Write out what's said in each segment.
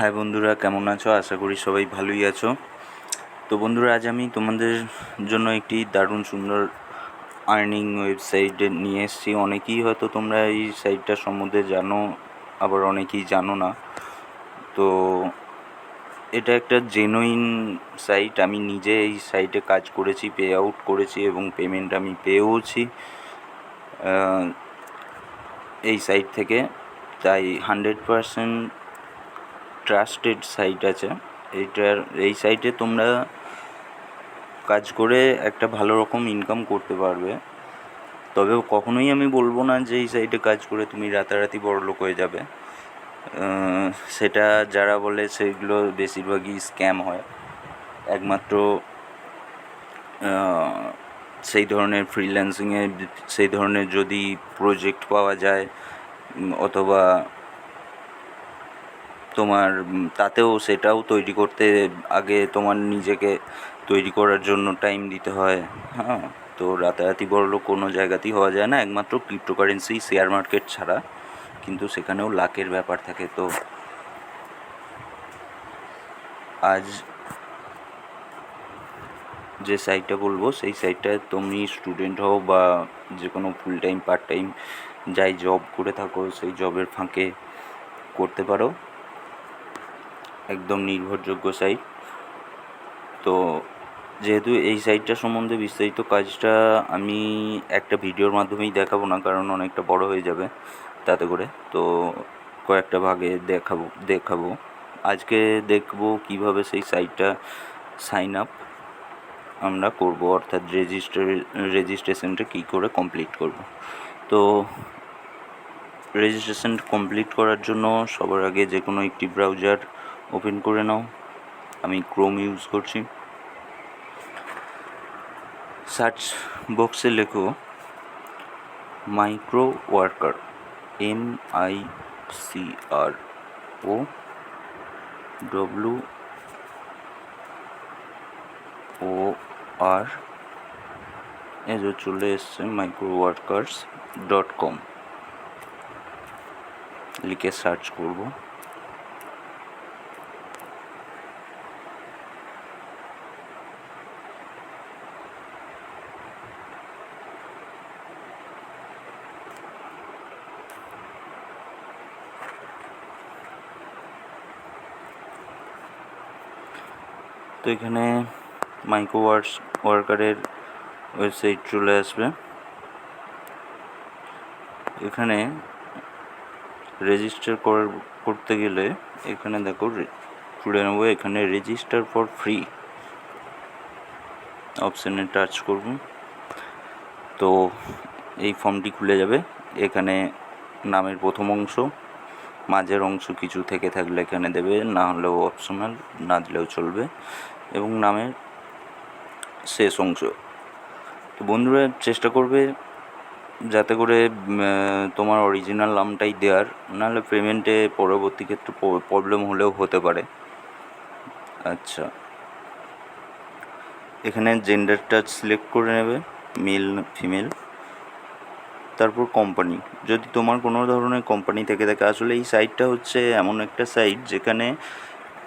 High বন্ধুরা, কেমন আছো? আশা করি সবাই ভালোই আছো। তো বন্ধুরা, আজ আমি তোমাদের জন্য একটি দারুণ সুন্দর আর্নিং ওয়েবসাইট নিয়ে এসেছি। অনেকেই হয়তো তোমরা এই সাইটটা সম্বন্ধে জানো, আবার অনেকেই জানো না। তো এটা একটা জেনুইন সাইট আমি নিজে এই সাইটে কাজ করেছি পে আউট করেছি এবং পেমেন্ট আমি পেয়েওছি এই সাইট থেকে। তাই হান্ড্রেড পারসেন্ট ট্রাস্টেড সাইট আছে। এইটার, এই সাইটে তোমরা কাজ করে একটা ভালো রকম ইনকাম করতে পারবে। তবে কখনোই আমি বলব না যে এই সাইটে কাজ করে তুমি রাতারাতি বড়লোক হয়ে যাবে। সেটা যারা বলে সেগুলো বেশিরভাগই স্ক্যাম হয়। একমাত্র সেই ধরনের ফ্রিল্যান্সিংয়ে সেই ধরনের যদি প্রজেক্ট পাওয়া যায় অথবা তোমার তাতেও সেটাও তৈরি করতে, আগে তোমার নিজেকে তৈরি করার জন্য টাইম দিতে হয়। হ্যাঁ তো রাতারাতি বড়লোক কোনো জায়গাতেই হওয়া যায় না। একমাত্র ক্রিপ্টোকারেন্সি শেয়ার মার্কেট ছাড়া। কিন্তু সেখানেও লাকের ব্যাপার থাকে, তো আজ যে সাইটটা বলব, সেই সাইটটায় তুমি স্টুডেন্ট হও বা যে কোনো ফুল টাইম পার্ট টাইম যাই জব করে থাকো, সেই জবের ফাঁকে করতে পারো। একদম নির্ভরযোগ্য সাইট তো যেহেতু এই সাইটটা সম্বন্ধে বিস্তারিত কাজটা আমি একটা ভিডিওর মাধ্যমেই দেখাবো না, কারণ অনেকটা বড় হয়ে যাবে তাতে করে। তো কয়েকটা ভাগে দেখাবো দেখাবো। আজকে দেখব কীভাবে সেই সাইটটা সাইন আপ আমরা করব, অর্থাৎ রেজিস্টার রেজিস্ট্রেশনটা কী করে কমপ্লিট করব। তো রেজিস্ট্রেশন কমপ্লিট করার জন্য সবার আগে যে কোনো একটি ব্রাউজার ওপেন করে নাও। আমি ক্রোম ইউজ করছি। সার্চ বক্সে লেখো micro worker M I C R O W O R এই যে চলে এসছে মাইক্রো ওয়ার্কার্স ডট কম লিখে সার্চ করব। তো এখানে মাইক্রো ওয়ার্কস ওয়ার্কারের ওয়েবসাইট চলে আসবে। এখানে রেজিস্টার করার করতে গেলে এখানে দেখো খুলে নেব, এখানে রেজিস্টার ফর ফ্রি অপশানে টাচ করব। তো এই ফর্মটি খুলে যাবে। এখানে নামের প্রথম অংশ মাঝের অংশ কিছু থেকে থাকলে এখানে দেবে, না হলেও অপশনাল না দিলেও চলবে। এবং নামের শেষ অংশ। তো বন্ধুরা, চেষ্টা করবে যাতে করে তোমার অরিজিনাল নামটাই দেওয়ার, নাহলে পেমেন্টে পরবর্তী ক্ষেত্রে প্রবলেম হলেও হতে পারে। আচ্ছা। এখানে জেন্ডারটা সিলেক্ট করে নেবে মেল ফিমেল তারপর কোম্পানি যদি তোমার কোনো ধরনের কোম্পানি থেকে থাকে, আসলে এই সাইটটা হচ্ছে এমন একটা সাইট যেখানে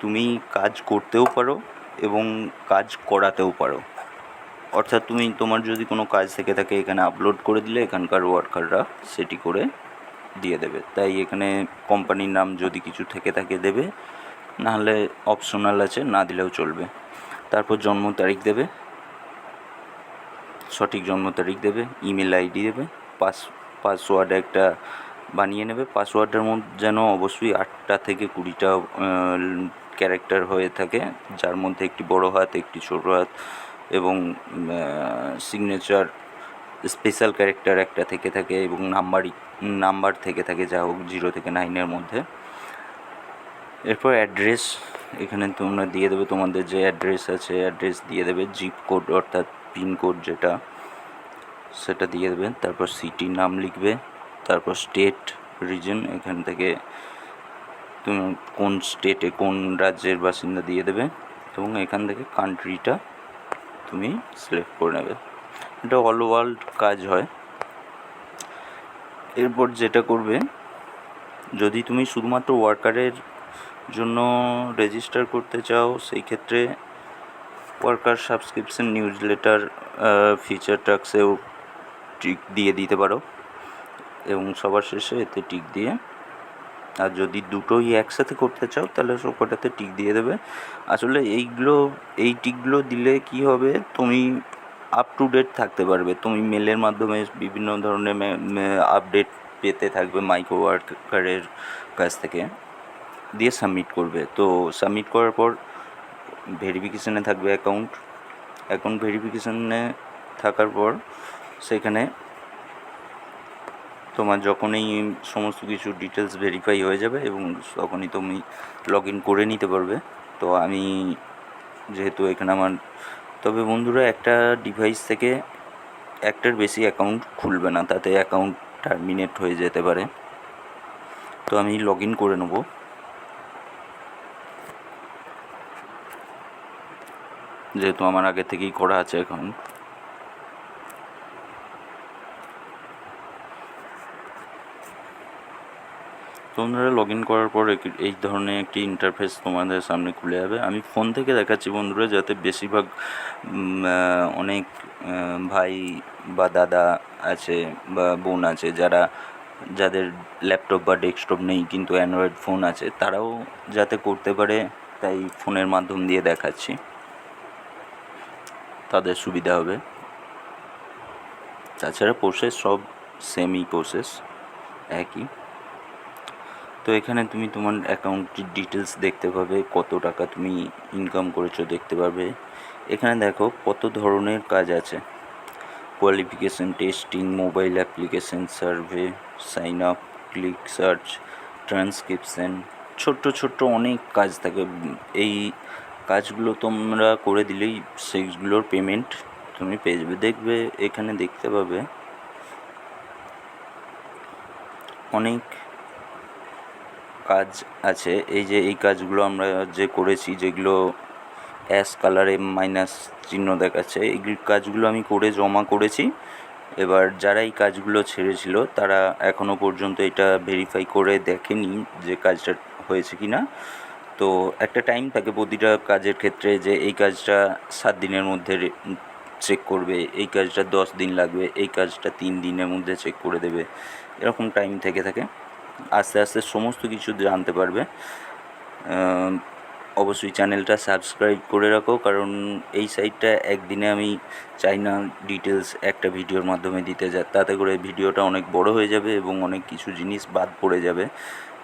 তুমি কাজ করতেও পারো এবং কাজ করাতেও পারো। অর্থাৎ তুমি, তোমার যদি কোনো কাজ থেকে থাকে, এখানে আপলোড করে দিলে এখানকার ওয়ার্কাররা সেটি করে দিয়ে দেবে। তাই এখানে কোম্পানির নাম যদি কিছু থেকে থাকে দেবে, নাহলে অপশনাল আছে, না দিলেও চলবে। তারপর জন্ম তারিখ দেবে, সঠিক জন্ম তারিখ দেবে ইমেল আইডি দেবে পাস পাসওয়ার্ড একটা বানিয়ে নেবে। পাসওয়ার্ডের মধ্যে যেন অবশ্যই আটটা থেকে কুড়িটা ক্যারেক্টার হয়ে থাকে। যার মধ্যে একটি বড় হাত, একটি ছোট হাত এবং সিগনেচার স্পেশাল ক্যারেক্টার একটা থেকে থাকে এবং নাম্বারই নাম্বার থেকে থাকে যা হোক জিরো থেকে নাইনের মধ্যে। এরপর অ্যাড্রেস এখানে তোমরা দিয়ে দেবে। তোমাদের যে অ্যাড্রেস আছে অ্যাড্রেস দিয়ে দেবে। জিপ কোড অর্থাৎ পিনকোড যেটা। সেটা দিয়ে দেবে তারপর সিটি নাম লিখবে। তারপর স্টেট রিজন এখান থেকে তুমি কোন স্টেটে কোন রাজ্যের বাসিন্দা দিয়ে দেবে এবং এখান থেকে কান্ট্রিটা তুমি সিলেক্ট করে নেবে। এটা অল ওয়ার্ল্ড কাজ হয়। এরপর যেটা করবে, যদি তুমি শুধুমাত্র ওয়ার্কারের জন্য রেজিস্টার করতে চাও, সেই ক্ষেত্রে worker subscription newsletter feature টাক্সেও টিক দিয়ে দিতে পারো। এবং সবার শেষে এতে টিক দিয়ে, আর যদি দুটোই একসাথে করতে চাও, তাহলে সবকটাতে টিক দিয়ে দেবে। আসলে এইগুলো, এই টিকগুলো দিলে কি হবে, তুমি আপ টু ডেট থাকতে পারবে। তুমি মেলের মাধ্যমে বিভিন্ন ধরনের আপডেট পেতে থাকবে মাইক্রো ওয়ার্কারের কাছ থেকে, দিয়ে সাবমিট করবে। তো সাবমিট করার পর ভেরিফিকেশানে থাকবে অ্যাকাউন্ট অ্যাকাউন্ট ভেরিফিকেশানে থাকার পর সেখানে তোমার যখনই সমস্ত কিছু ডিটেলস ভেরিফাই হয়ে যাবে এবং তখনই তুমি লগ ইন করে নিতে পারবে। তো আমি যেহেতু এখানে আমার, তবে বন্ধুরা একটা ডিভাইস থেকে একটার বেশি অ্যাকাউন্ট খুলবে না, তাতে অ্যাকাউন্ট টার্মিনেট হয়ে যেতে পারে। তো আমি লগ ইন করে নেব। যেহেতু আমার আগে থেকেই করা আছে এখন তোমরা লগ ইন করার পর এই ধরনের একটি ইন্টারফেস তোমাদের সামনে খুলে যাবে। আমি ফোন থেকে দেখাচ্ছি বন্ধুরা, যাতে বেশিরভাগ অনেক ভাই বা দাদা আছে বা বোন আছে, যারা, যাদের ল্যাপটপ বা ডেস্কটপ নেই কিন্তু অ্যান্ড্রয়েড ফোন আছে, তারাও যাতে করতে পারে, তাই ফোনের মাধ্যম দিয়ে দেখাচ্ছি। তাদের সুবিধা হবে। তাছাড়া প্রসেস সব সেমই প্রসেস একই। তো এখানে তুমি তোমার অ্যাকাউন্টের ডিটেলস দেখতে পাবে, কত টাকা তুমি ইনকাম করেছ দেখতে পাবে। এখানে দেখো কত ধরনের কাজ আছে। Qualification testing mobile application survey sign up click search transcription ছোট্ট ছোট্ট অনেক কাজ থাকে। এই কাজগুলো তোমরা করে দিলেই সেইগুলোর পেমেন্ট তুমি পেয়ে যাবে। দেখবে, এখানে দেখতে পাবে অনেক কাজ আছে। এই যে, এই কাজগুলো আমরা যে করেছি, যেগুলো অ্যাশ কালারে মাইনাস চিহ্ন দেখাচ্ছে, এই কাজগুলো আমি করে জমা করেছি। এবার যারা এই কাজগুলো ছেড়েছিল, তারা এখনও পর্যন্ত এটা ভেরিফাই করে দেখেনি যে কাজটা হয়েছে কি না তো একটা টাইম থাকে প্রতিটা কাজের ক্ষেত্রে যে, এই কাজটা সাত দিনের মধ্যে চেক করবে, এই কাজটা দশ দিন লাগবে, এই কাজটা তিন দিনের মধ্যে চেক করে দেবে। এরকম টাইম থেকে থাকে। আস্তে আস্তে সমস্ত কিছু জানতে পারবে। অবশ্যই চ্যানেলটা সাবস্ক্রাইব করে রাখো, কারণ এই সাইটটা একদিনে আমি চাই না ডিটেলস একটা ভিডিওর মাধ্যমে দিতে যা, তাতে করে ভিডিওটা অনেক বড় হয়ে যাবে এবং অনেক কিছু জিনিস বাদ পড়ে যাবে।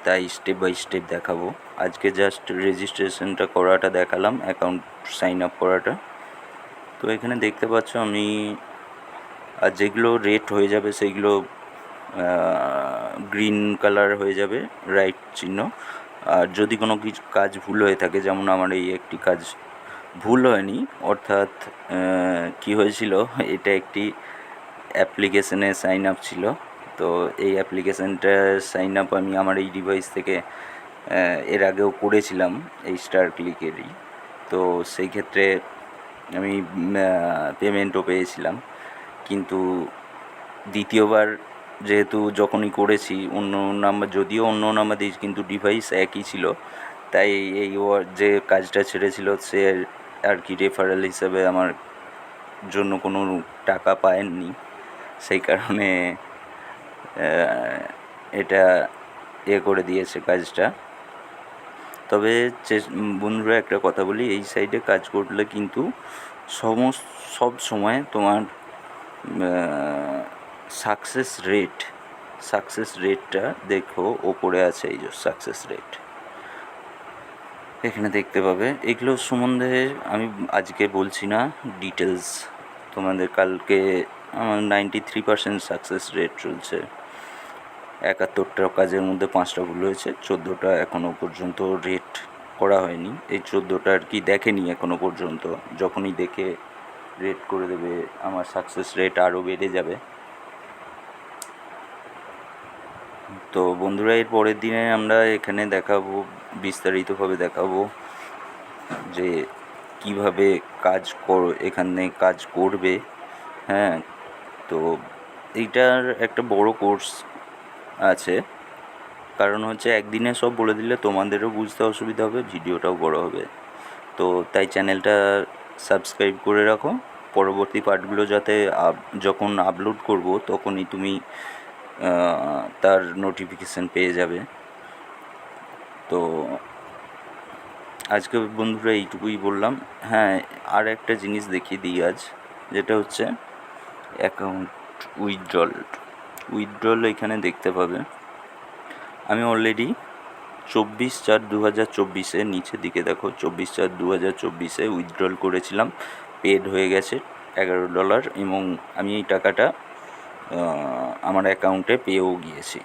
তাই স্টেপ বাই স্টেপ দেখাবো। আজকে জাস্ট রেজিস্ট্রেশনটা করাটা দেখালাম অ্যাকাউন্ট সাইন আপ করাটা। তো এখানে দেখতে পাচ্ছ আমি, আর যেগুলো রেট হয়ে যাবে সেইগুলো গ্রিন কালার হয়ে যাবে রাইট চিহ্ন। আর যদি কোনো কিছু কাজ ভুল হয়ে থাকে, যেমন আমার এই একটি কাজ ভুল হয়নি, অর্থাৎ কি হয়েছিল, এটা একটি অ্যাপ্লিকেশনে সাইন আপ ছিল। তো এই অ্যাপ্লিকেশনটা সাইন আপ আমি আমার এই ডিভাইস থেকে এর আগেও করেছিলাম, এই স্টার ক্লিকেরই তো সেই ক্ষেত্রে আমি পেমেন্টও পেয়েছিলাম। কিন্তু দ্বিতীয়বার যেহেতু যখনই করেছি, অন্য নাম্বার যদিও অন্য নাম্বার দিয়েছি কিন্তু ডিভাইস একই ছিল, তাই এই যে কাজটা ছেড়েছিল সে আর কি রেফারেল হিসেবে আমার জন্য কোনো টাকা পায়নি। সেই কারণে এটা এ করে দিয়েছে কাজটা। তবে বন্ধুরা একটা কথা বলি, এই সাইডে কাজ করলে কিন্তু সমস্ত, সব সময় তোমার সাকসেস রেট সাকসেস রেটটা দেখো, ওপরে আছে এই যে সাকসেস রেট এখানে দেখতে পাবে। এগুলো সম্বন্ধে আমি আজকে বলছি না ডিটেলস তোমাদের কালকে, আমার ninety three percent success rate চলছে। একাত্তরটা কাজের মধ্যে পাঁচটা ভুল হয়েছে, চোদ্দোটা এখনও পর্যন্ত রেট করা হয়নি। এই চোদ্দোটা আর কি দেখেনি এখনও পর্যন্ত। যখনই দেখে রেট করে দেবে, আমার সাকসেস রেট আরও বেড়ে যাবে। তো বন্ধুরা, এর পরের দিনে আমরা এখানে দেখাবো, বিস্তারিতভাবে দেখাবো যে কীভাবে কাজ কর, এখানে কাজ করবে। হ্যাঁ তো এইটার একটা বড় কোর্স আছে। কারণ হচ্ছে একদিনে সব বলে দিলে তোমাদেরও বুঝতে অসুবিধা হবে, ভিডিওটাও বড় হবে। তো তাই চ্যানেলটা সাবস্ক্রাইব করে রাখো। পরবর্তী পার্টগুলো যাতে যখন আপলোড করব, তখনই তুমি তার নোটিফিকেশান পেয়ে যাবে। তো আজকে বন্ধুরা এইটুকুই বললাম। হ্যাঁ আর একটা জিনিস দেখিয়ে দিই আজ, যেটা হচ্ছে অ্যাকাউন্ট উইথড্রল উইথড্রল এখানে দেখতে পাবে। আমি অলরেডি চব্বিশ চার দু হাজার চব্বিশে নিচের দিকে দেখো, চব্বিশ চার দু হাজার চব্বিশে উইথড্রল করেছিলাম। পেড হয়ে গেছে এগারো ডলার এবং আমি এই টাকাটা আমার অ্যাকাউন্টে পেয়েও গিয়েছি।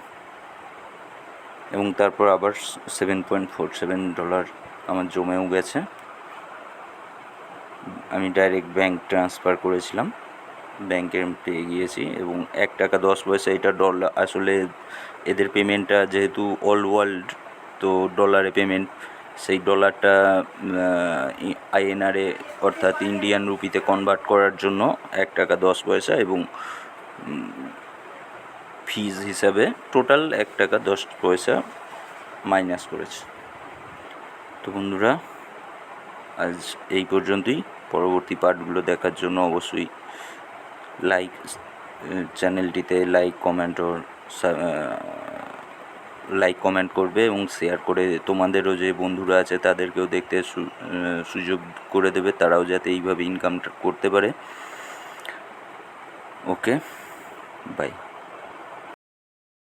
এবং তারপর আবার seven point four seven dollar আমার জমেও গেছে। আমি ডাইরেক্ট ব্যাংক ট্রান্সফার করেছিলাম। ব্যাংকে পেয়ে গিয়েছি এবং এক টাকা দশ পয়সা এটা ডলার আসলে এদের পেমেন্টটা যেহেতু অল ওয়ার্ল্ড তো ডলারে পেমেন্ট সেই ডলারটা আইএনআরে অর্থাৎ ইন্ডিয়ান রুপিতে কনভার্ট করার জন্য এক টাকা দশ পয়সা এবং ফিজ হিসাবে টোটাল এক টাকা দশ পয়সা মাইনাস করেছে। তো বন্ধুরা, আজ এই পর্যন্তই। পরবর্তী পার্টগুলো দেখার জন্য অবশ্যই লাইক চ্যানেলটিতে লাইক কমেন্ট ও লাইক কমেন্ট করবে এবং শেয়ার করে তোমাদেরও যে বন্ধুরা আছে তাদেরকেও দেখতে সুযোগ করে দেবে, তারাও যাতে এইভাবে ইনকাম করতে পারে। Okay bye